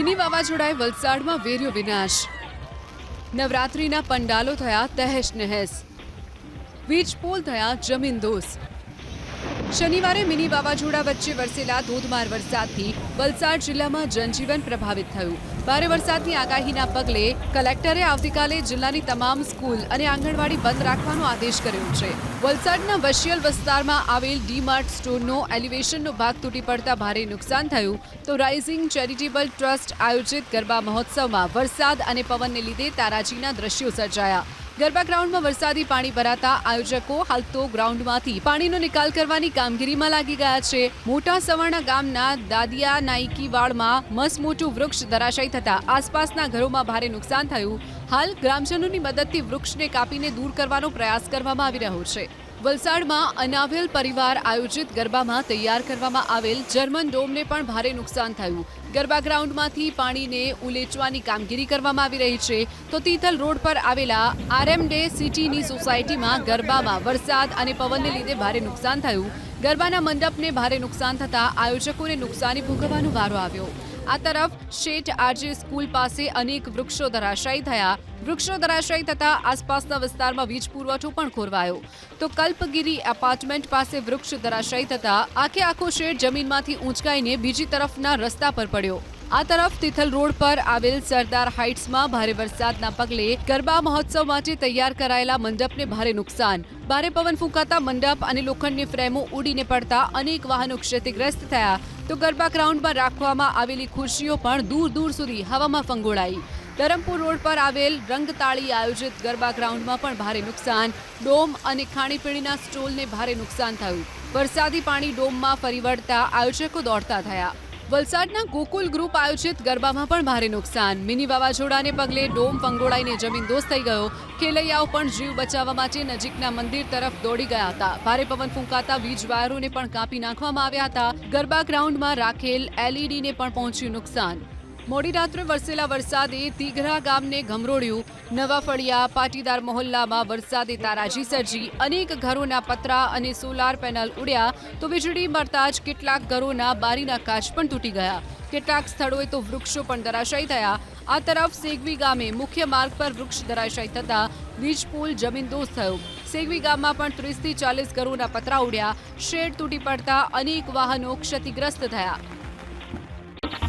Mini વાવાઝોડાએ વલસાડમાં વેર્યો વિનાશ. નવરાત્રિના પંડાલો થયા તહેશ નહેશ વીજ પોલ થયા જમીનદોસ શનિવારે મિની વાવાઝોડા વચ્ચે વરસેલા ધોધમાર વરસાદથી વલસાડ જિલ્લામાં જનજીવન પ્રભાવિત થયું. ભારે વરસાદની આગાહીના પગલે કલેક્ટરે આવતીકાલે જિલ્લાની તમામ સ્કૂલ અને આંગણવાડી બંધ રાખવાનો આદેશ કર્યો છે. વલસાડના વશિયલ વિસ્તારમાં આવેલ ડીમાર્ટ સ્ટોરનો એલિવેશનનો ભાગ તૂટી પડતા ભારે નુકસાન થયું. તો રાઇઝિંગ ચેરિટેબલ ટ્રસ્ટ આયોજિત ગરબા મહોત્સવમાં વરસાદ અને પવનને લીધે તારાજીના દ્રશ્યો સર્જાયા. ગરબા ગ્રાઉન્ડમાં વરસાદી પાણી ભરાતા આયોજકો હાલ તો ગ્રાઉન્ડમાંથી પાણીનો નિકાલ કરવાની કામગીરીમાં લાગી ગયા છે. મોટા સવર્ણા ગામના દાદિયા નાઈકી વાડમાં મસમોટું વૃક્ષ ધરાશાયી થતા આસપાસના ઘરોમાં ભારે નુકસાન થયું. હાલ ગ્રામજનોની મદદથી વૃક્ષને કાપીને દૂર કરવાનો પ્રયાસ કરવામાં આવી રહ્યો છે. વલસાડમાં અનાવેલ પરિવાર આયોજિત ગરબામાં તૈયાર કરવામાં આવેલ જર્મન ડોમને પણ ભારે નુકસાન થયું. ગરબા ગ્રાઉન્ડમાંથી પાણીને ઉલેચવાની કામગીરી કરવામાં આવી રહી છે. તો તિથલ રોડ પર આવેલા આરએમડે સિટીની સોસાયટીમાં ગરબામાં વરસાદ અને પવનને લીધે ભારે નુકસાન થયું. ગરબાના મંડપને ભારે નુકસાન થતાં આયોજકોને નુકસાની ભોગવવાનો વારો આવ્યો. આ તરફ શેઠ આરજે સ્કૂલ પાસે અનેક વૃક્ષો ધરાશાયી થયા. વૃક્ષો ધરાશાયી થતા આસપાસના વિસ્તારમાં વીજ પુરવઠો પણ ખોરવાયો. તો કલ્પગીરી એપાર્ટમેન્ટ પાસે વૃક્ષ ધરાશાયી થતા આખે આખો શેડ જમીનમાંથી ઊંચકાઈને બીજી તરફના રસ્તા પર પડ્યો. આ તરફ તિથલ રોડ પર આવેલ સરદાર હાઇટ્સમાં ભારે વરસાદના પગલે ગરબા મહોત્સવ માટે તૈયાર કરાયેલા મંડપને ભારે નુકસાન. ભારે પવન ફૂંકાતા મંડપ અને લોખંડની ફ્રેમો ઉડીને પડતા અનેક વાહનો ક્ષતિગ્રસ્ત થયા. તો ગરબા ગ્રાઉન્ડમાં રાખવામાં આવેલી ખુરશીઓ પણ દૂર દૂર સુધી હવામાં ફંગોળાઈ. ધરમપુર રોડ પર આવેલ રંગતાળી આયોજિત ગરબા ગ્રાઉન્ડમાં પણ ભારે નુકસાન. ડોમ અને ખાણીપીણીના સ્ટોલને ભારે નુકસાન થયું. વરસાદી પાણી ડોમમાં ફરી વળતા આયોજકો દોડતા થયા. વલસાડના ગોકુલ ગ્રુપ આયોજિત ગરબામાં પણ ભારે નુકસાન. મિની વાવાઝોડાને પગલે ડોમ ફંગોળાઈને જમીનદોસ્ત થઈ ગયો. ખેલૈયાઓ પણ જીવ બચાવવા માટે નજીકના મંદિર તરફ દોડી ગયા હતા. ભારે પવન ફૂંકાતા વીજ વાયરોને પણ કાપી નાખવામાં આવ્યા હતા. ગરબા ગ્રાઉન્ડમાં રાખેલ એલઈડીને પણ પહોંચ્યું નુકસાન. મોડી રાત્રે વરસેલા વરસાદે તીઘરા ગામને ગમરોળ્યું. નવા ફળિયા પાટીદાર મહોલ્લામાં વરસાદે તારાજી સર્જી. અનેક ઘરોના પતરા અને સોલાર પેનલ ઉડ્યા તો વીજળી મળતા જ કેટલાક ઘરોના બારીના કાચ પણ તૂટી ગયા. કેટલાક સ્થળોએ તો વૃક્ષો પણ ધરાશાયી થયા. આ તરફ સેગવી ગામે મુખ્ય માર્ગ પર વૃક્ષ ધરાશાયી થતા વીજ પુલ જમીનદોસ્ત થયો. સેગવી ગામમાં પણ ત્રીસથી ચાલીસ ઘરોના પતરા ઉડ્યા. શેડ તૂટી પડતા અનેક વાહનો ક્ષતિગ્રસ્ત થયા.